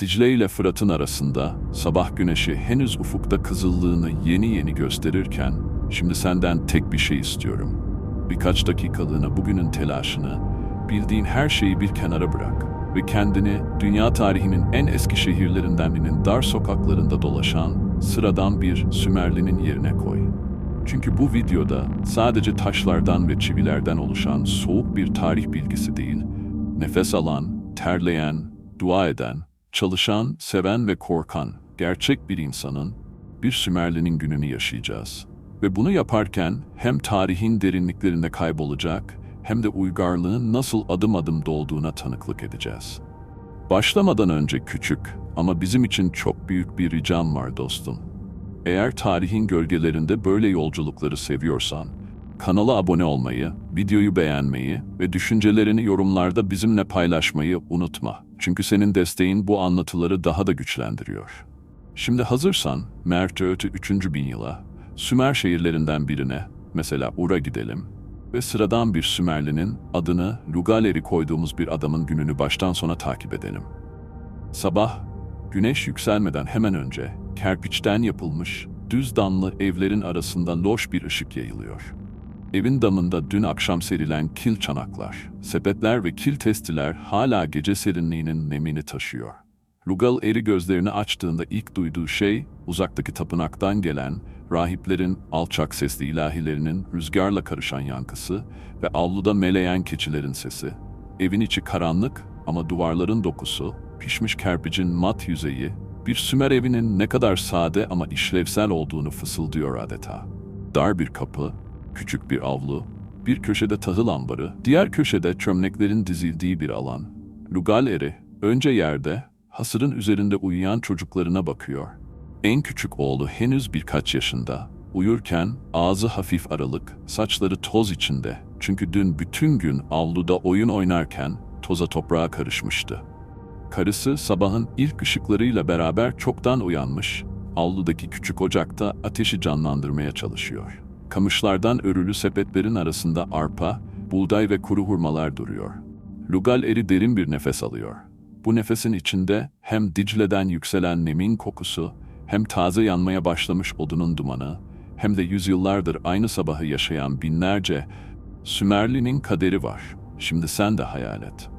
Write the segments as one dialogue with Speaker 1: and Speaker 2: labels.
Speaker 1: Dicle ile Fırat'ın arasında sabah güneşi henüz ufukta kızıllığını yeni yeni gösterirken şimdi senden tek bir şey istiyorum. Birkaç dakikalığına bugünün telaşını, bildiğin her şeyi bir kenara bırak ve kendini dünya tarihinin en eski şehirlerinden birinin dar sokaklarında dolaşan sıradan bir Sümerlinin yerine koy. Çünkü bu videoda sadece taşlardan ve çivilerden oluşan soğuk bir tarih bilgisi değil, nefes alan, terleyen, dua eden, çalışan, seven ve korkan gerçek bir insanın, bir Sümerlinin gününü yaşayacağız. Ve bunu yaparken hem tarihin derinliklerinde kaybolacak hem de uygarlığın nasıl adım adım dolduğuna tanıklık edeceğiz. Başlamadan önce küçük ama bizim için çok büyük bir ricam var dostum. Eğer tarihin gölgelerinde böyle yolculukları seviyorsan, kanala abone olmayı, videoyu beğenmeyi ve düşüncelerini yorumlarda bizimle paylaşmayı unutma. Çünkü senin desteğin bu anlatıları daha da güçlendiriyor. Şimdi hazırsan Mert'e öte 3. bin yıla, Sümer şehirlerinden birine, mesela Ur'a gidelim ve sıradan bir Sümerlinin adını Lugaleri koyduğumuz bir adamın gününü baştan sona takip edelim. Sabah, güneş yükselmeden hemen önce kerpiçten yapılmış düz damlı evlerin arasında loş bir ışık yayılıyor. Evin damında dün akşam serilen kil çanaklar, sepetler ve kil testiler hala gece serinliğinin nemini taşıyor. Lugal eri gözlerini açtığında ilk duyduğu şey, uzaktaki tapınaktan gelen, rahiplerin alçak sesli ilahilerinin rüzgarla karışan yankısı ve avluda meleyen keçilerin sesi. Evin içi karanlık ama duvarların dokusu, pişmiş kerpicin mat yüzeyi, bir Sümer evinin ne kadar sade ama işlevsel olduğunu fısıldıyor adeta. Dar bir kapı, küçük bir avlu, bir köşede tahıl ambarı, diğer köşede çömleklerin dizildiği bir alan. Lugal eri, önce yerde, hasırın üzerinde uyuyan çocuklarına bakıyor. En küçük oğlu henüz birkaç yaşında. Uyurken ağzı hafif aralık, saçları toz içinde. Çünkü dün bütün gün avluda oyun oynarken toza toprağa karışmıştı. Karısı sabahın ilk ışıklarıyla beraber çoktan uyanmış, avludaki küçük ocakta ateşi canlandırmaya çalışıyor. Kamışlardan örülü sepetlerin arasında arpa, buğday ve kuru hurmalar duruyor. Lugal eri derin bir nefes alıyor. Bu nefesin içinde hem Dicle'den yükselen nemin kokusu, hem taze yanmaya başlamış odunun dumanı, hem de yüzyıllardır aynı sabahı yaşayan binlerce Sümerli'nin kaderi var. Şimdi sen de hayal et.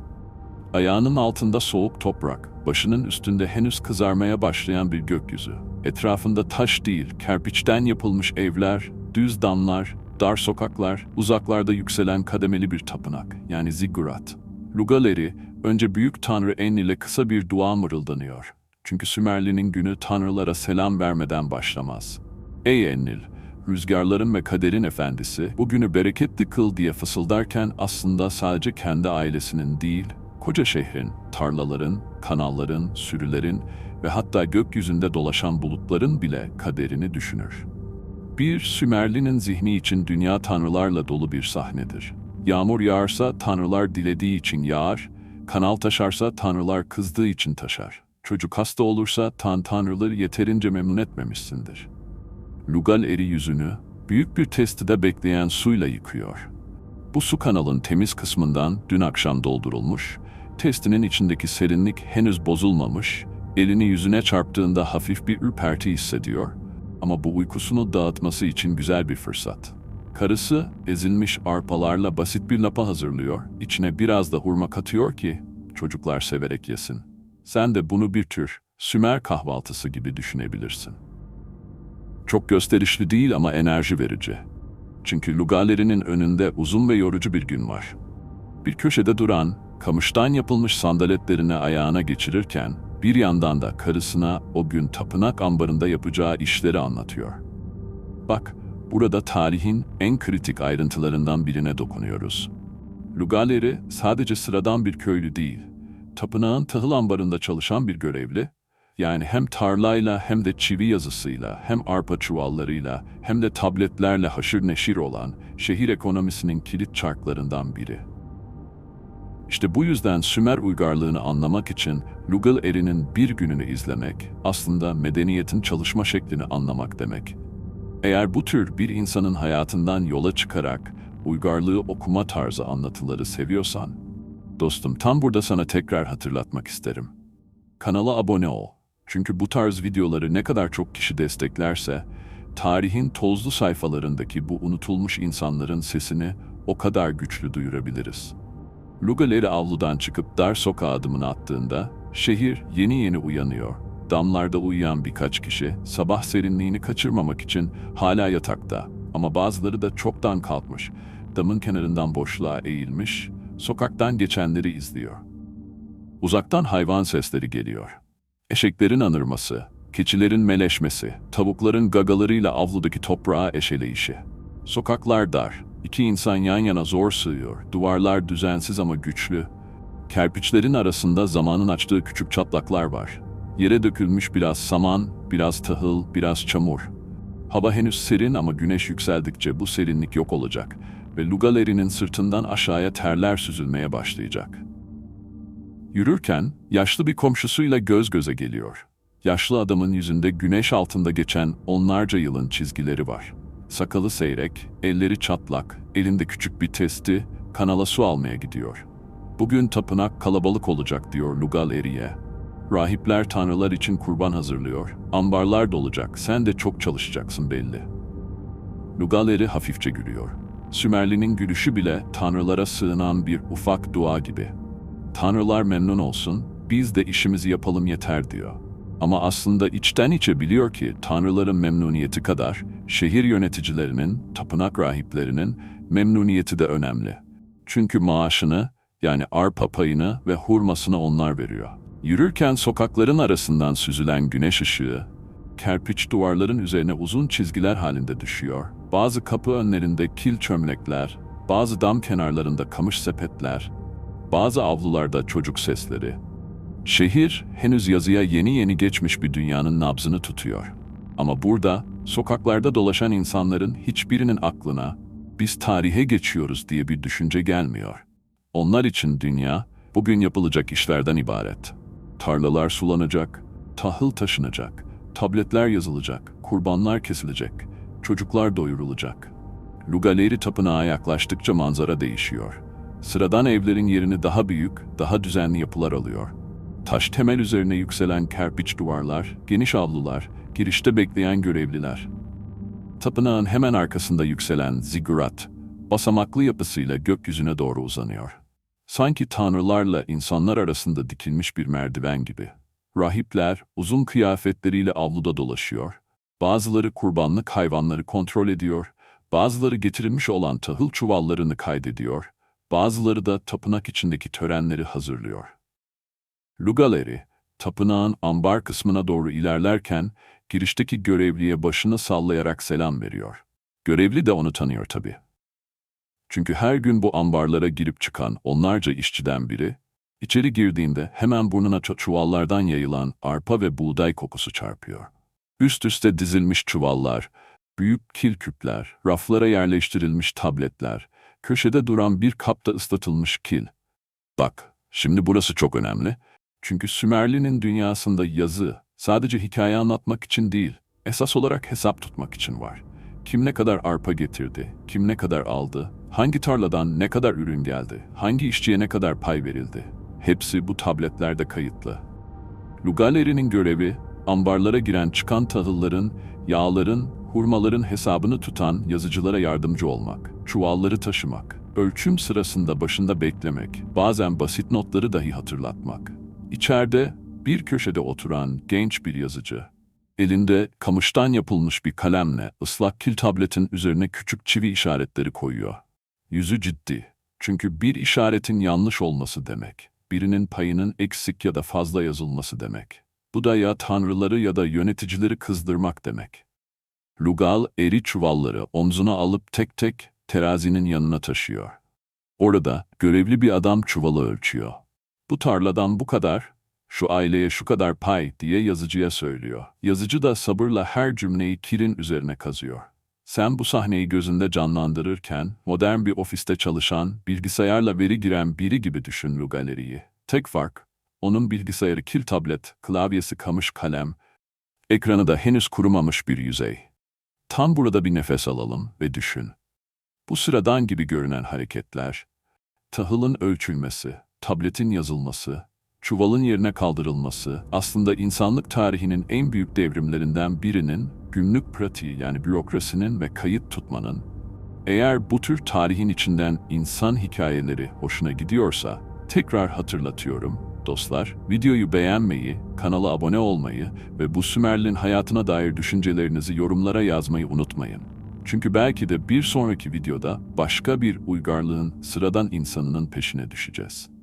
Speaker 1: Ayağının altında soğuk toprak, başının üstünde henüz kızarmaya başlayan bir gökyüzü. Etrafında taş değil, kerpiçten yapılmış evler, düz damlar, dar sokaklar, uzaklarda yükselen kademeli bir tapınak, yani ziggurat. Lugaleri, önce büyük tanrı En ile kısa bir dua mırıldanıyor. Çünkü Sümerli'nin günü tanrılara selam vermeden başlamaz. Ey Enlil, rüzgarların ve kaderin efendisi, bugünü bereketli kıl diye fısıldarken aslında sadece kendi ailesinin değil, koca şehrin, tarlaların, kanalların, sürülerin ve hatta gökyüzünde dolaşan bulutların bile kaderini düşünür. Bir Sümerli'nin zihni için dünya tanrılarla dolu bir sahnedir. Yağmur yağarsa tanrılar dilediği için yağar, kanal taşarsa tanrılar kızdığı için taşar. Çocuk hasta olursa tan tanrıları yeterince memnun etmemişsindir. Lugal eri yüzünü büyük bir testide bekleyen suyla yıkıyor. Bu su kanalın temiz kısmından dün akşam doldurulmuş, testinin içindeki serinlik henüz bozulmamış, elini yüzüne çarptığında hafif bir ürperti hissediyor ama bu uykusunu dağıtması için güzel bir fırsat. Karısı ezilmiş arpalarla basit bir lapa hazırlıyor, içine biraz da hurma katıyor ki çocuklar severek yesin. Sen de bunu bir tür Sümer kahvaltısı gibi düşünebilirsin. Çok gösterişli değil ama enerji verici. Çünkü Lugalerinin önünde uzun ve yorucu bir gün var. Bir köşede duran, kamıştan yapılmış sandaletlerini ayağına geçirirken, bir yandan da karısına o gün tapınak ambarında yapacağı işleri anlatıyor. Bak, burada tarihin en kritik ayrıntılarından birine dokunuyoruz. Lugaleri sadece sıradan bir köylü değil, tapınağın tahıl ambarında çalışan bir görevli, yani hem tarlayla hem de çivi yazısıyla, hem arpa çuvallarıyla, hem de tabletlerle haşır neşir olan şehir ekonomisinin kilit çarklarından biri. İşte bu yüzden Sümer uygarlığını anlamak için Lugal erinin bir gününü izlemek aslında medeniyetin çalışma şeklini anlamak demek. Eğer bu tür bir insanın hayatından yola çıkarak uygarlığı okuma tarzı anlatıları seviyorsan, dostum tam burada sana tekrar hatırlatmak isterim. kanala abone ol. Çünkü bu tarz videoları ne kadar çok kişi desteklerse, tarihin tozlu sayfalarındaki bu unutulmuş insanların sesini o kadar güçlü duyurabiliriz. Lugaleri avludan çıkıp dar sokağa adımını attığında, şehir yeni yeni uyanıyor. Damlarda uyuyan birkaç kişi, sabah serinliğini kaçırmamak için hala yatakta. Ama bazıları da çoktan kalkmış, damın kenarından boşluğa eğilmiş, sokaktan geçenleri izliyor. Uzaktan hayvan sesleri geliyor. Eşeklerin anırması, keçilerin meleşmesi, tavukların gagalarıyla avludaki toprağa eşeleyişi. Sokaklar dar, iki insan yan yana zor sığıyor, duvarlar düzensiz ama güçlü. Kerpiçlerin arasında zamanın açtığı küçük çatlaklar var. Yere dökülmüş biraz saman, biraz tahıl, biraz çamur. Hava henüz serin ama güneş yükseldikçe bu serinlik yok olacak ve Lugaleri'nin sırtından aşağıya terler süzülmeye başlayacak. Yürürken yaşlı bir komşusuyla göz göze geliyor. Yaşlı adamın yüzünde güneş altında geçen onlarca yılın çizgileri var. Sakalı seyrek, elleri çatlak, elinde küçük bir testi, kanala su almaya gidiyor. Bugün tapınak kalabalık olacak diyor Lugal Eri'ye. Rahipler tanrılar için kurban hazırlıyor. Ambarlar dolacak, sen de çok çalışacaksın belli. Lugal Eri hafifçe gülüyor. Sümerli'nin gülüşü bile tanrılara sığınan bir ufak dua gibi. Tanrılar memnun olsun, biz de işimizi yapalım yeter diyor. Ama aslında içten içe biliyor ki tanrıların memnuniyeti kadar şehir yöneticilerinin, tapınak rahiplerinin memnuniyeti de önemli. Çünkü maaşını yani arpa payını ve hurmasını onlar veriyor. Yürürken sokakların arasından süzülen güneş ışığı, kerpiç duvarların üzerine uzun çizgiler halinde düşüyor. Bazı kapı önlerinde kil çömlekler, bazı dam kenarlarında kamış sepetler, bazı avlularda çocuk sesleri. Şehir henüz yazıya yeni yeni geçmiş bir dünyanın nabzını tutuyor. Ama burada sokaklarda dolaşan insanların hiçbirinin aklına biz tarihe geçiyoruz diye bir düşünce gelmiyor. Onlar için dünya bugün yapılacak işlerden ibaret. Tarlalar sulanacak, tahıl taşınacak, tabletler yazılacak, kurbanlar kesilecek, çocuklar doyurulacak. Lugaleri tapınağa yaklaştıkça manzara değişiyor. Sıradan evlerin yerini daha büyük, daha düzenli yapılar alıyor. Taş temel üzerine yükselen kerpiç duvarlar, geniş avlular, girişte bekleyen görevliler. Tapınağın hemen arkasında yükselen zigurat, basamaklı yapısıyla gökyüzüne doğru uzanıyor. Sanki tanrılarla insanlar arasında dikilmiş bir merdiven gibi. Rahipler uzun kıyafetleriyle avluda dolaşıyor. Bazıları kurbanlık hayvanları kontrol ediyor, bazıları getirilmiş olan tahıl çuvallarını kaydediyor, bazıları da tapınak içindeki törenleri hazırlıyor. Lugaleri, tapınağın ambar kısmına doğru ilerlerken girişteki görevliye başını sallayarak selam veriyor. Görevli de onu tanıyor tabii. Çünkü her gün bu ambarlara girip çıkan onlarca işçiden biri, içeri girdiğinde hemen burnuna çu- çuvallardan yayılan arpa ve buğday kokusu çarpıyor. Üst üste dizilmiş çuvallar, büyük kil küpler, raflara yerleştirilmiş tabletler, köşede duran bir kapta ıslatılmış kil. Bak, şimdi burası çok önemli. Çünkü Sümerli'nin dünyasında yazı sadece hikaye anlatmak için değil, esas olarak hesap tutmak için var. Kim ne kadar arpa getirdi, kim ne kadar aldı, hangi tarladan ne kadar ürün geldi, hangi işçiye ne kadar pay verildi. Hepsi bu tabletlerde kayıtlı. Lugaleri'nin görevi, ambarlara giren çıkan tahılların, yağların, hurmaların hesabını tutan yazıcılara yardımcı olmak, çuvalları taşımak, ölçüm sırasında başında beklemek, bazen basit notları dahi hatırlatmak. İçeride bir köşede oturan genç bir yazıcı, elinde kamıştan yapılmış bir kalemle ıslak kil tabletin üzerine küçük çivi işaretleri koyuyor. Yüzü ciddi. Çünkü bir işaretin yanlış olması demek, birinin payının eksik ya da fazla yazılması demek. Bu da ya tanrıları ya da yöneticileri kızdırmak demek. Lugal eri çuvalları omzuna alıp tek tek terazinin yanına taşıyor. Orada görevli bir adam çuvalı ölçüyor. Bu tarladan bu kadar, şu aileye şu kadar pay diye yazıcıya söylüyor. Yazıcı da sabırla her cümleyi kirin üzerine kazıyor. Sen bu sahneyi gözünde canlandırırken modern bir ofiste çalışan, bilgisayarla veri giren biri gibi düşün bu galeriyi. Tek fark, onun bilgisayarı kil tablet, klavyesi kamış kalem, ekranı da henüz kurumamış bir yüzey. Tam burada bir nefes alalım ve düşün. Bu sıradan gibi görünen hareketler, tahılın ölçülmesi, tabletin yazılması, çuvalın yerine kaldırılması aslında insanlık tarihinin en büyük devrimlerinden birinin günlük pratiği yani bürokrasinin ve kayıt tutmanın eğer bu tür tarihin içinden insan hikayeleri hoşuna gidiyorsa tekrar hatırlatıyorum dostlar. Videoyu beğenmeyi, kanala abone olmayı ve bu Sümerli'nin hayatına dair düşüncelerinizi yorumlara yazmayı unutmayın. Çünkü belki de bir sonraki videoda başka bir uygarlığın sıradan insanının peşine düşeceğiz.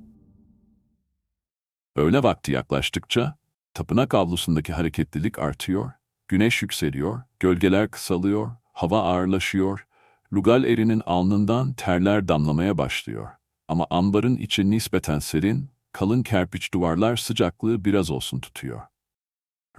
Speaker 1: Öğle vakti yaklaştıkça tapınak avlusundaki hareketlilik artıyor, güneş yükseliyor, gölgeler kısalıyor, hava ağırlaşıyor, Lugal erinin alnından terler damlamaya başlıyor. Ama ambarın içi nispeten serin, kalın kerpiç duvarlar sıcaklığı biraz olsun tutuyor.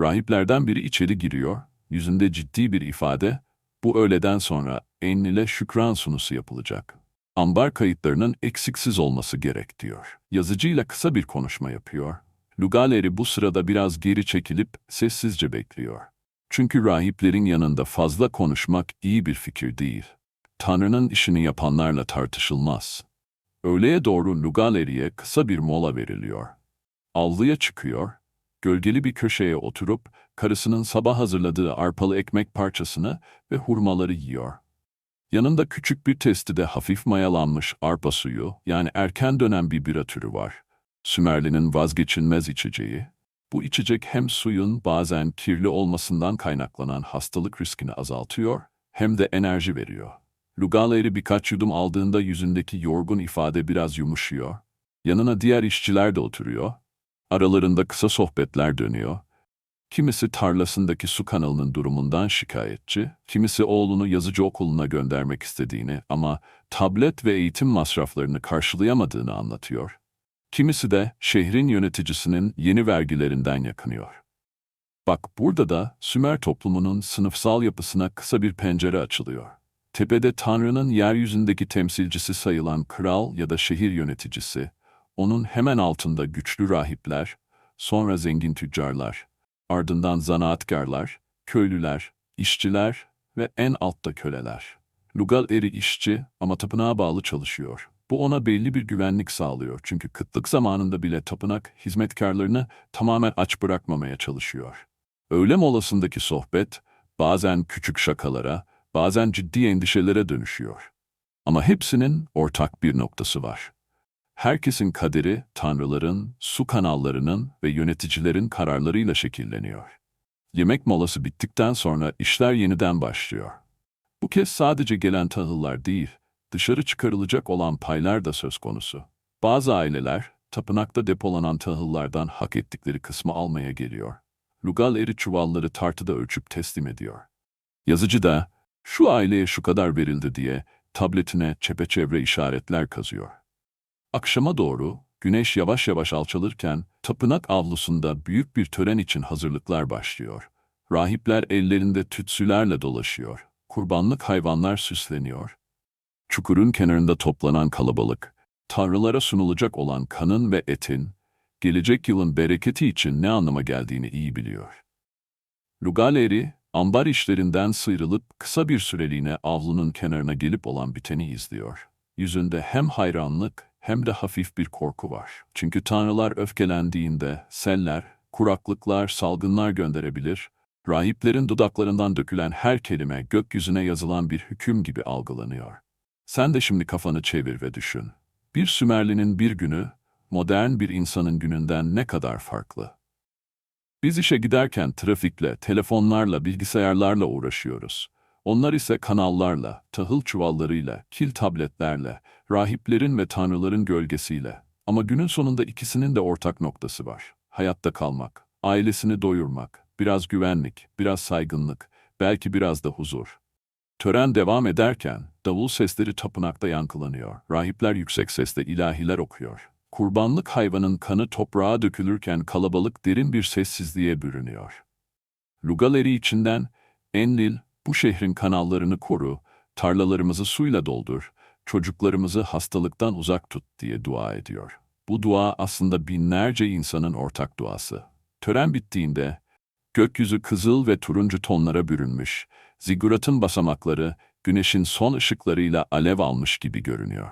Speaker 1: Rahiplerden biri içeri giriyor, yüzünde ciddi bir ifade, bu öğleden sonra Enlil'e şükran sunusu yapılacak. Ambar kayıtlarının eksiksiz olması gerek diyor. Yazıcıyla kısa bir konuşma yapıyor. Lugaleri bu sırada biraz geri çekilip sessizce bekliyor. Çünkü rahiplerin yanında fazla konuşmak iyi bir fikir değil. Tanrı'nın işini yapanlarla tartışılmaz. Öğleye doğru Lugaleri'ye kısa bir mola veriliyor. Avluya çıkıyor, gölgeli bir köşeye oturup karısının sabah hazırladığı arpalı ekmek parçasını ve hurmaları yiyor. Yanında küçük bir testide hafif mayalanmış arpa suyu, yani erken dönem bir bira türü var. Sümerli'nin vazgeçilmez içeceği. Bu içecek hem suyun bazen kirli olmasından kaynaklanan hastalık riskini azaltıyor, hem de enerji veriyor. Lugaleri birkaç yudum aldığında yüzündeki yorgun ifade biraz yumuşuyor. Yanına diğer işçiler de oturuyor. Aralarında kısa sohbetler dönüyor. Kimisi tarlasındaki su kanalının durumundan şikayetçi, kimisi oğlunu yazıcı okuluna göndermek istediğini ama tablet ve eğitim masraflarını karşılayamadığını anlatıyor. Kimisi de şehrin yöneticisinin yeni vergilerinden yakınıyor. Bak burada da Sümer toplumunun sınıfsal yapısına kısa bir pencere açılıyor. Tepede Tanrı'nın yeryüzündeki temsilcisi sayılan kral ya da şehir yöneticisi, onun hemen altında güçlü rahipler, sonra zengin tüccarlar, ardından zanaatkarlar, köylüler, işçiler ve en altta köleler. Lugal eri işçi ama tapınağa bağlı çalışıyor. Bu ona belli bir güvenlik sağlıyor çünkü kıtlık zamanında bile tapınak hizmetkarlarını tamamen aç bırakmamaya çalışıyor. Öğle molasındaki sohbet bazen küçük şakalara, bazen ciddi endişelere dönüşüyor. Ama hepsinin ortak bir noktası var. Herkesin kaderi tanrıların, su kanallarının ve yöneticilerin kararlarıyla şekilleniyor. Yemek molası bittikten sonra işler yeniden başlıyor. Bu kez sadece gelen tahıllar değil, dışarı çıkarılacak olan paylar da söz konusu. Bazı aileler, tapınakta depolanan tahıllardan hak ettikleri kısmı almaya geliyor. Lugal eri çuvalları tartıda ölçüp teslim ediyor. Yazıcı da, şu aileye şu kadar verildi diye tabletine çepeçevre işaretler kazıyor. Akşama doğru güneş yavaş yavaş alçalırken tapınak avlusunda büyük bir tören için hazırlıklar başlıyor. Rahipler ellerinde tütsülerle dolaşıyor. Kurbanlık hayvanlar süsleniyor. Çukurun kenarında toplanan kalabalık, tanrılara sunulacak olan kanın ve etin, gelecek yılın bereketi için ne anlama geldiğini iyi biliyor. Lugaleri, ambar işlerinden sıyrılıp kısa bir süreliğine avlunun kenarına gelip olan biteni izliyor. Yüzünde hem hayranlık hem de hafif bir korku var. Çünkü tanrılar öfkelendiğinde seller, kuraklıklar, salgınlar gönderebilir, rahiplerin dudaklarından dökülen her kelime gökyüzüne yazılan bir hüküm gibi algılanıyor. Sen de şimdi kafanı çevir ve düşün. Bir Sümerlinin bir günü, modern bir insanın gününden ne kadar farklı? Biz işe giderken trafikle, telefonlarla, bilgisayarlarla uğraşıyoruz. Onlar ise kanallarla, tahıl çuvallarıyla, kil tabletlerle, rahiplerin ve tanrıların gölgesiyle. Ama günün sonunda ikisinin de ortak noktası var. Hayatta kalmak, ailesini doyurmak, biraz güvenlik, biraz saygınlık, belki biraz da huzur. Tören devam ederken davul sesleri tapınakta yankılanıyor. Rahipler yüksek sesle ilahiler okuyor. Kurbanlık hayvanın kanı toprağa dökülürken kalabalık derin bir sessizliğe bürünüyor. Lugaleri içinden, Enlil, bu şehrin kanallarını koru, tarlalarımızı suyla doldur, çocuklarımızı hastalıktan uzak tut diye dua ediyor. Bu dua aslında binlerce insanın ortak duası. Tören bittiğinde, gökyüzü kızıl ve turuncu tonlara bürünmüş, ziguratın basamakları güneşin son ışıklarıyla alev almış gibi görünüyor.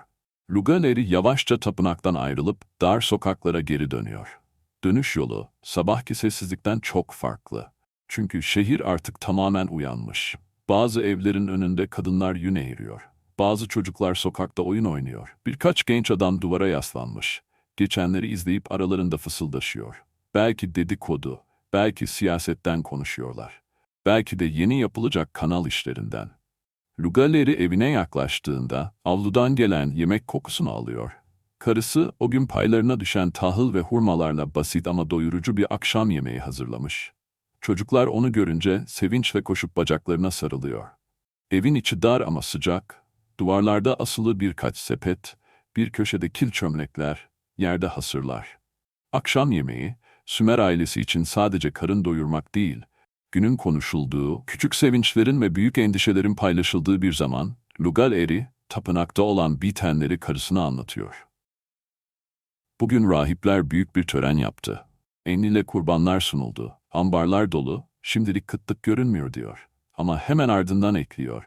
Speaker 1: Lugaleri yavaşça tapınaktan ayrılıp dar sokaklara geri dönüyor. Dönüş yolu sabahki sessizlikten çok farklı. Çünkü şehir artık tamamen uyanmış. Bazı evlerin önünde kadınlar yün eğiriyor. Bazı çocuklar sokakta oyun oynuyor. Birkaç genç adam duvara yaslanmış. Geçenleri izleyip aralarında fısıldaşıyor. Belki dedikodu, belki siyasetten konuşuyorlar. Belki de yeni yapılacak kanal işlerinden. Lugaleri evine yaklaştığında avludan gelen yemek kokusunu alıyor. Karısı o gün paylarına düşen tahıl ve hurmalarla basit ama doyurucu bir akşam yemeği hazırlamış. Çocuklar onu görünce sevinçle koşup bacaklarına sarılıyor. Evin içi dar ama sıcak, duvarlarda asılı birkaç sepet, bir köşede kil çömlekler, yerde hasırlar. Akşam yemeği, Sümer ailesi için sadece karın doyurmak değil, günün konuşulduğu, küçük sevinçlerin ve büyük endişelerin paylaşıldığı bir zaman, Lugal eri, tapınakta olan bitenleri karısına anlatıyor. Bugün rahipler büyük bir tören yaptı. Enlile kurbanlar sunuldu. Ambarlar dolu, şimdilik kıtlık görünmüyor diyor. Ama hemen ardından ekliyor.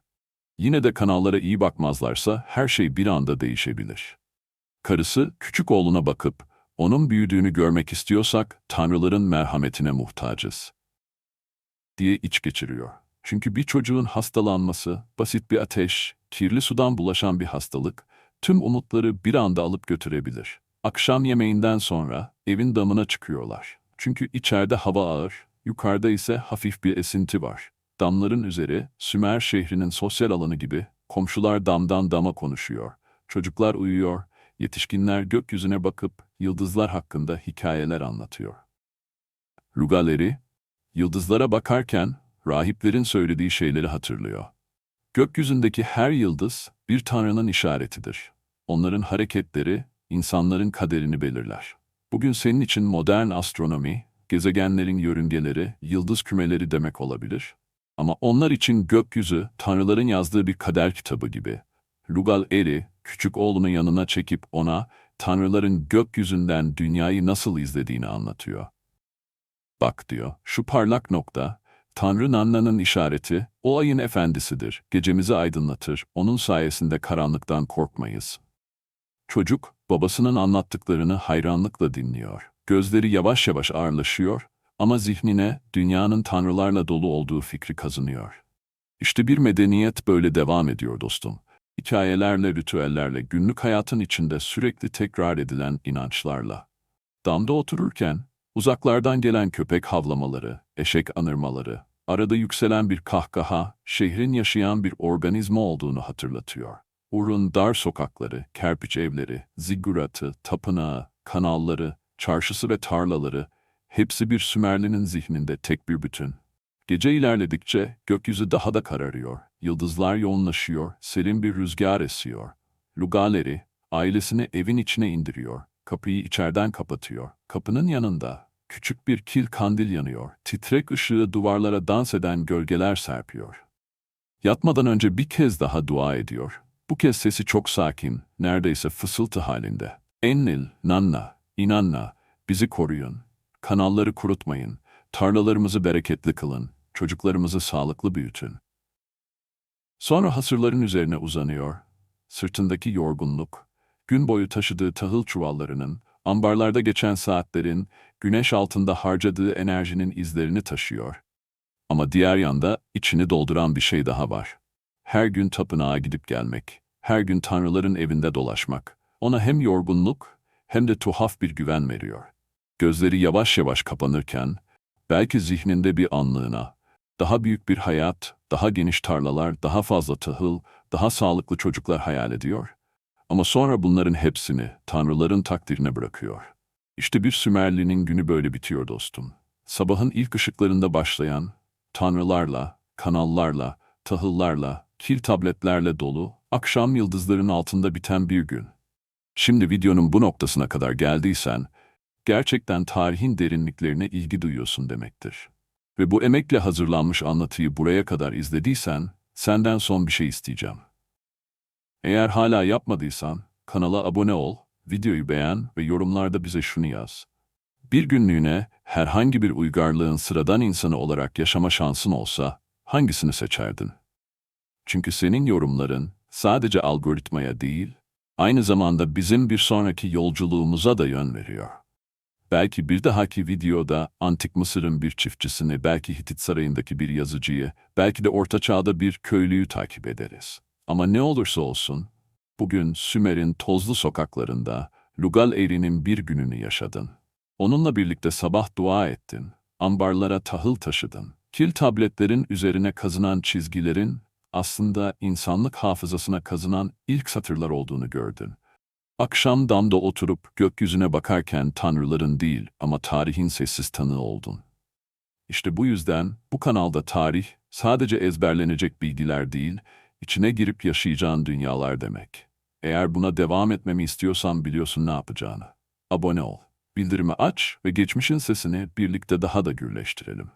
Speaker 1: Yine de kanallara iyi bakmazlarsa her şey bir anda değişebilir. Karısı küçük oğluna bakıp, onun büyüdüğünü görmek istiyorsak tanrıların merhametine muhtacız. Diye iç geçiriyor. Çünkü bir çocuğun hastalanması, basit bir ateş, kirli sudan bulaşan bir hastalık, tüm umutları bir anda alıp götürebilir. Akşam yemeğinden sonra evin damına çıkıyorlar. Çünkü içeride hava ağır, yukarıda ise hafif bir esinti var. Damların üzeri, Sümer şehrinin sosyal alanı gibi, komşular damdan dama konuşuyor. Çocuklar uyuyor, yetişkinler gökyüzüne bakıp yıldızlar hakkında hikayeler anlatıyor. Rugaleri, yıldızlara bakarken rahiplerin söylediği şeyleri hatırlıyor. Gökyüzündeki her yıldız bir tanrının işaretidir. Onların hareketleri insanların kaderini belirler. Bugün senin için modern astronomi, gezegenlerin yörüngeleri, yıldız kümeleri demek olabilir. Ama onlar için gökyüzü, tanrıların yazdığı bir kader kitabı gibi. Lugal Eri, küçük oğlunu yanına çekip ona, tanrıların gökyüzünden dünyayı nasıl izlediğini anlatıyor. Bak diyor, şu parlak nokta, Tanrı Nanna'nın işareti, o ayın efendisidir, gecemizi aydınlatır, onun sayesinde karanlıktan korkmayız. Çocuk, babasının anlattıklarını hayranlıkla dinliyor. Gözleri yavaş yavaş ağırlaşıyor ama zihnine dünyanın tanrılarla dolu olduğu fikri kazınıyor. İşte bir medeniyet böyle devam ediyor dostum. Hikayelerle, ritüellerle, günlük hayatın içinde sürekli tekrar edilen inançlarla. Damda otururken, uzaklardan gelen köpek havlamaları, eşek anırmaları, arada yükselen bir kahkaha, şehrin yaşayan bir organizma olduğunu hatırlatıyor. Urun dar sokakları, kerpiç evleri, zigguratı, tapınağı, kanalları, çarşısı ve tarlaları, hepsi bir Sümerlinin zihninde tek bir bütün. Gece ilerledikçe gökyüzü daha da kararıyor, yıldızlar yoğunlaşıyor, serin bir rüzgar esiyor. Lugaleri, ailesini evin içine indiriyor, kapıyı içeriden kapatıyor. Kapının yanında küçük bir kil kandil yanıyor, titrek ışığı duvarlara dans eden gölgeler serpiyor. Yatmadan önce bir kez daha dua ediyor, bu kez sesi çok sakin, neredeyse fısıltı halinde. Ennil, Nanna, inanna, bizi koruyun. Kanalları kurutmayın. Tarlalarımızı bereketli kılın. Çocuklarımızı sağlıklı büyütün. Sonra hasırların üzerine uzanıyor. Sırtındaki yorgunluk, gün boyu taşıdığı tahıl çuvallarının, ambarlarda geçen saatlerin, güneş altında harcadığı enerjinin izlerini taşıyor. Ama diğer yanda içini dolduran bir şey daha var her gün tapınağa gidip gelmek, her gün tanrıların evinde dolaşmak, ona hem yorgunluk hem de tuhaf bir güven veriyor. Gözleri yavaş yavaş kapanırken, belki zihninde bir anlığına, daha büyük bir hayat, daha geniş tarlalar, daha fazla tahıl, daha sağlıklı çocuklar hayal ediyor. Ama sonra bunların hepsini tanrıların takdirine bırakıyor. İşte bir Sümerli'nin günü böyle bitiyor dostum. Sabahın ilk ışıklarında başlayan, tanrılarla, kanallarla, tahıllarla, kil tabletlerle dolu, akşam yıldızların altında biten bir gün. Şimdi videonun bu noktasına kadar geldiysen, gerçekten tarihin derinliklerine ilgi duyuyorsun demektir. Ve bu emekle hazırlanmış anlatıyı buraya kadar izlediysen, senden son bir şey isteyeceğim. Eğer hala yapmadıysan, kanala abone ol, videoyu beğen ve yorumlarda bize şunu yaz. Bir günlüğüne herhangi bir uygarlığın sıradan insanı olarak yaşama şansın olsa, hangisini seçerdin? Çünkü senin yorumların sadece algoritmaya değil, aynı zamanda bizim bir sonraki yolculuğumuza da yön veriyor. Belki bir dahaki videoda Antik Mısır'ın bir çiftçisini, belki Hitit Sarayı'ndaki bir yazıcıyı, belki de Orta Çağ'da bir köylüyü takip ederiz. Ama ne olursa olsun, bugün Sümer'in tozlu sokaklarında Lugal Eğri'nin bir gününü yaşadın. Onunla birlikte sabah dua ettin, ambarlara tahıl taşıdın. Kil tabletlerin üzerine kazınan çizgilerin aslında insanlık hafızasına kazınan ilk satırlar olduğunu gördün. Akşam damda oturup gökyüzüne bakarken tanrıların değil ama tarihin sessiz tanığı oldun. İşte bu yüzden bu kanalda tarih sadece ezberlenecek bilgiler değil, içine girip yaşayacağın dünyalar demek. Eğer buna devam etmemi istiyorsan biliyorsun ne yapacağını. Abone ol, bildirimi aç ve geçmişin sesini birlikte daha da gürleştirelim.